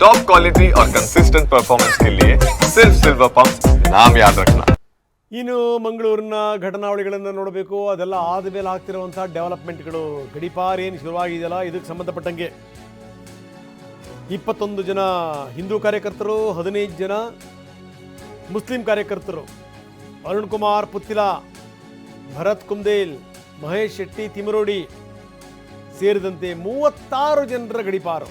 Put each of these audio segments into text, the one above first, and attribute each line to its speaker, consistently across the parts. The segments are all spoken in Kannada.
Speaker 1: टॉप क्वालिटी और कंसिस्टेंट परफॉर्मेंस के लिए सिर्फ सिल्वर पंप नाम याद रखना
Speaker 2: ಇನ್ನು ಮಂಗಳೂರಿನ ಘಟನಾವಳಿಗಳನ್ನು ನೋಡಬೇಕು ಅದೆಲ್ಲ ಆದಮೇಲೆ ಆಗ್ತಿರುವಂಥ ಡೆವಲಪ್ಮೆಂಟ್ಗಳು ಗಡಿಪಾರ್ ಏನು ಶುರುವಾಗಿದೆಯಲ್ಲ ಇದಕ್ಕೆ ಸಂಬಂಧಪಟ್ಟಂಗೆ ಇಪ್ಪತ್ತೊಂದು ಜನ ಹಿಂದೂ ಕಾರ್ಯಕರ್ತರು ಹದಿನೈದು ಜನ ಮುಸ್ಲಿಂ ಕಾರ್ಯಕರ್ತರು ಅರುಣ್ ಕುಮಾರ್ ಪುತ್ತಿಲ ಭರತ್ ಕುಂದೇಲ್ ಮಹೇಶ್ ಶೆಟ್ಟಿ ತಿಮರೋಡಿ ಸೇರಿದಂತೆ ಮೂವತ್ತಾರು ಜನರ ಗಡಿಪಾರು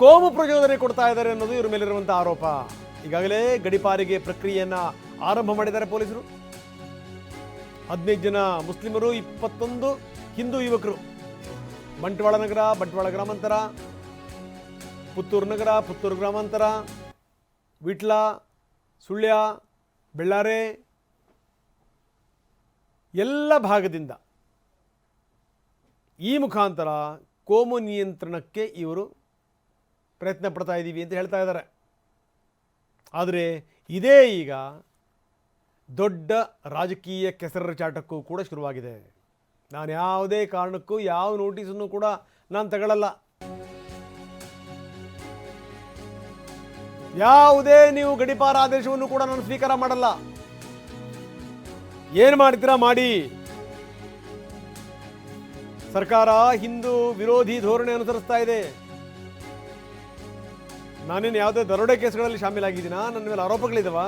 Speaker 2: ಕೋಮು ಪ್ರಚೋದನೆ ಕೊಡ್ತಾ ಇದ್ದಾರೆ ಅನ್ನೋದು ಇವರ ಮೇಲಿರುವಂಥ ಆರೋಪ. ಈಗಾಗಲೇ ಗಡಿಪಾರಿಗೆ ಪ್ರಕ್ರಿಯೆಯನ್ನ ಆರಂಭ ಮಾಡಿದ್ದಾರೆ ಪೊಲೀಸರು. ಹದಿನೈದು ಜನ ಮುಸ್ಲಿಮರು, ಇಪ್ಪತ್ತೊಂದು ಹಿಂದೂ ಯುವಕರು. ಬಂಟ್ವಾಳ ನಗರ, ಬಂಟ್ವಾಳ ಗ್ರಾಮಾಂತರ, ಪುತ್ತೂರು ನಗರ, ಪುತ್ತೂರು ಗ್ರಾಮಾಂತರ, ವಿಟ್ಲ, ಸುಳ್ಯ, ಬೆಳ್ಳಾರೆ ಎಲ್ಲ ಭಾಗದಿಂದ ಈ ಮುಖಾಂತರ ಕೋಮು ನಿಯಂತ್ರಣಕ್ಕೆ ಇವರು ಪ್ರಯತ್ನ ಪಡ್ತಾ ಇದ್ದೀವಿ ಅಂತ ಹೇಳ್ತಾ ಇದ್ದಾರೆ. ಆದರೆ ಇದೇ ಈಗ ದೊಡ್ಡ ರಾಜಕೀಯ ಕೆಸರ ಚಾಟಕ್ಕೂ ಕೂಡ ಶುರುವಾಗಿದೆ. ನಾನು ಯಾವುದೇ ಕಾರಣಕ್ಕೂ ಯಾವ ನೋಟಿಸನ್ನು ಕೂಡ ನಾನು ತಗೊಳ್ಳಲ್ಲ ಯಾವುದೇ ನೀವು ಗಡಿಪಾರ ಆದೇಶವನ್ನು ಕೂಡ ನಾನು ಸ್ವೀಕಾರ ಮಾಡಲ್ಲ. ಏನು ಮಾಡ್ತೀರಾ ಮಾಡಿ. ಸರ್ಕಾರ ಹಿಂದೂ ವಿರೋಧಿ ಧೋರಣೆ ಅನುಸರಿಸ್ತಾ ಇದೆ. ನಾನೇನು ಯಾವುದೇ ದರೋಡೆ ಕೇಸ್ಗಳಲ್ಲಿ ಶಾಮೀಲಾಗಿದ್ದೀನಾ? ನನ್ನ ಮೇಲೆ ಆರೋಪಗಳಿದಾವ?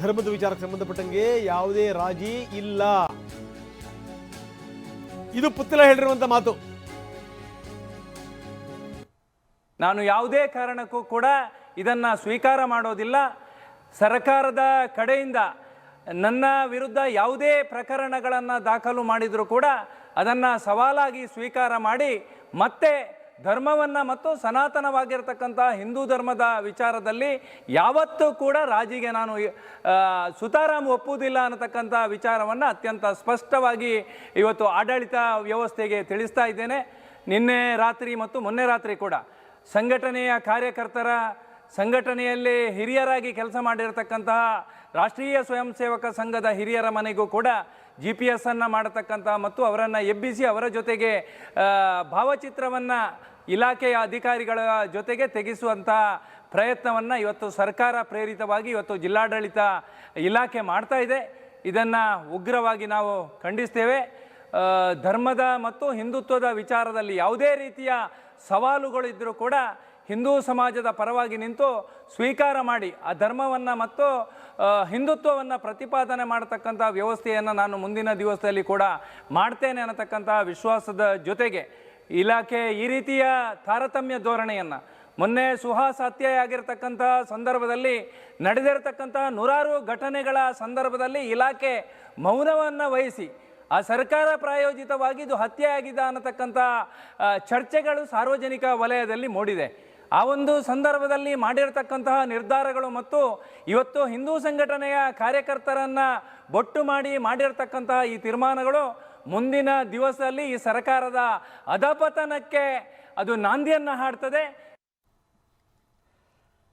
Speaker 2: ಧರ್ಮದ ವಿಚಾರಕ್ಕೆ ಸಂಬಂಧಪಟ್ಟಂಗೆ ಯಾವುದೇ ರಾಜಿ ಇಲ್ಲ. ಇದು ಪುತ್ತಲ ಹೇಳಿರುವಂತ ಮಾತು.
Speaker 3: ನಾನು ಯಾವುದೇ ಕಾರಣಕ್ಕೂ ಕೂಡ ಇದನ್ನ ಸ್ವೀಕಾರ ಮಾಡೋದಿಲ್ಲ. ಸರ್ಕಾರದ ಕಡೆಯಿಂದ ನನ್ನ ವಿರುದ್ಧ ಯಾವುದೇ ಪ್ರಕರಣಗಳನ್ನು ದಾಖಲು ಮಾಡಿದರೂ ಕೂಡ ಅದನ್ನು ಸವಾಲಾಗಿ ಸ್ವೀಕಾರ ಮಾಡಿ ಮತ್ತೆ ಧರ್ಮವನ್ನು ಮತ್ತು ಸನಾತನವಾಗಿರ್ತಕ್ಕಂಥ ಹಿಂದೂ ಧರ್ಮದ ವಿಚಾರದಲ್ಲಿ ಯಾವತ್ತೂ ಕೂಡ ರಾಜಿಗೆ ನಾನು ಸುತಾರಾಮ್ ಒಪ್ಪುವುದಿಲ್ಲ ಅನ್ನತಕ್ಕಂಥ ವಿಚಾರವನ್ನು ಅತ್ಯಂತ ಸ್ಪಷ್ಟವಾಗಿ ಇವತ್ತು ಆಡಳಿತ ವ್ಯವಸ್ಥೆಗೆ ತಿಳಿಸ್ತಾ ಇದ್ದೇನೆ. ನಿನ್ನೆ ರಾತ್ರಿ ಮತ್ತು ಮೊನ್ನೆ ರಾತ್ರಿ ಕೂಡ ಸಂಘಟನೆಯ ಕಾರ್ಯಕರ್ತರ ಸಂಘಟನೆಯಲ್ಲಿ ಹಿರಿಯರಾಗಿ ಕೆಲಸ ಮಾಡಿರತಕ್ಕಂತಹ ರಾಷ್ಟ್ರೀಯ ಸ್ವಯಂ ಸೇವಕ ಸಂಘದ ಹಿರಿಯರ ಮನೆಗೂ ಕೂಡ ಜಿ ಪಿ ಎಸ್ ಅನ್ನು ಮಾಡತಕ್ಕಂಥ ಮತ್ತು ಅವರನ್ನು ಎಬ್ಬಿಸಿ ಅವರ ಜೊತೆಗೆ ಭಾವಚಿತ್ರವನ್ನು ಇಲಾಖೆಯ ಅಧಿಕಾರಿಗಳ ಜೊತೆಗೆ ತೆಗೆಸುವಂಥ ಪ್ರಯತ್ನವನ್ನು ಇವತ್ತು ಸರ್ಕಾರ ಪ್ರೇರಿತವಾಗಿ ಇವತ್ತು ಜಿಲ್ಲಾಡಳಿತ ಇಲಾಖೆ ಮಾಡ್ತಾ ಇದೆ. ಇದನ್ನು ಉಗ್ರವಾಗಿ ನಾವು ಖಂಡಿಸ್ತೇವೆ. ಧರ್ಮದ ಮತ್ತು ಹಿಂದುತ್ವದ ವಿಚಾರದಲ್ಲಿ ಯಾವುದೇ ರೀತಿಯ ಸವಾಲುಗಳಿದ್ದರೂ ಕೂಡ ಹಿಂದೂ ಸಮಾಜದ ಪರವಾಗಿ ನಿಂತು ಸ್ವೀಕಾರ ಮಾಡಿ ಆ ಧರ್ಮವನ್ನು ಮತ್ತು ಹಿಂದುತ್ವವನ್ನು ಪ್ರತಿಪಾದನೆ ಮಾಡತಕ್ಕಂಥ ವ್ಯವಸ್ಥೆಯನ್ನು ನಾನು ಮುಂದಿನ ದಿವಸದಲ್ಲಿ ಕೂಡ ಮಾಡ್ತೇನೆ ಅನ್ನತಕ್ಕಂಥ ವಿಶ್ವಾಸದ ಜೊತೆಗೆ ಇಲಾಖೆ ಈ ರೀತಿಯ ತಾರತಮ್ಯ ಧೋರಣೆಯನ್ನು ಮೊನ್ನೆ ಸುಹಾಸ್ ಹತ್ಯೆ ಆಗಿರ್ತಕ್ಕಂಥ ಸಂದರ್ಭದಲ್ಲಿ ನಡೆದಿರತಕ್ಕಂಥ ನೂರಾರು ಘಟನೆಗಳ ಸಂದರ್ಭದಲ್ಲಿ ಇಲಾಖೆ ಮೌನವನ್ನು ವಹಿಸಿ ಆ ಸರ್ಕಾರ ಪ್ರಾಯೋಜಿತವಾಗಿ ಇದು ಹತ್ಯೆ ಆಗಿದೆ ಅನ್ನತಕ್ಕಂಥ ಚರ್ಚೆಗಳು ಸಾರ್ವಜನಿಕ ವಲಯದಲ್ಲಿ ಮೂಡಿದೆ. ಆ ಒಂದು ಸಂದರ್ಭದಲ್ಲಿ ಮಾಡಿರತಕ್ಕಂತಹ ನಿರ್ಧಾರಗಳು ಮತ್ತು ಇವತ್ತು ಹಿಂದೂ ಸಂಘಟನೆಯ ಕಾರ್ಯಕರ್ತರನ್ನು ಬೊಟ್ಟು ಮಾಡಿ ಮಾಡಿರತಕ್ಕಂತಹ ಈ ತೀರ್ಮಾನಗಳು ಮುಂದಿನ ದಿವಸದಲ್ಲಿ ಈ ಸರ್ಕಾರದ ಅಧಪತನಕ್ಕೆ ಅದು ನಾಂದಿಯನ್ನು ಹಾಡ್ತದೆ.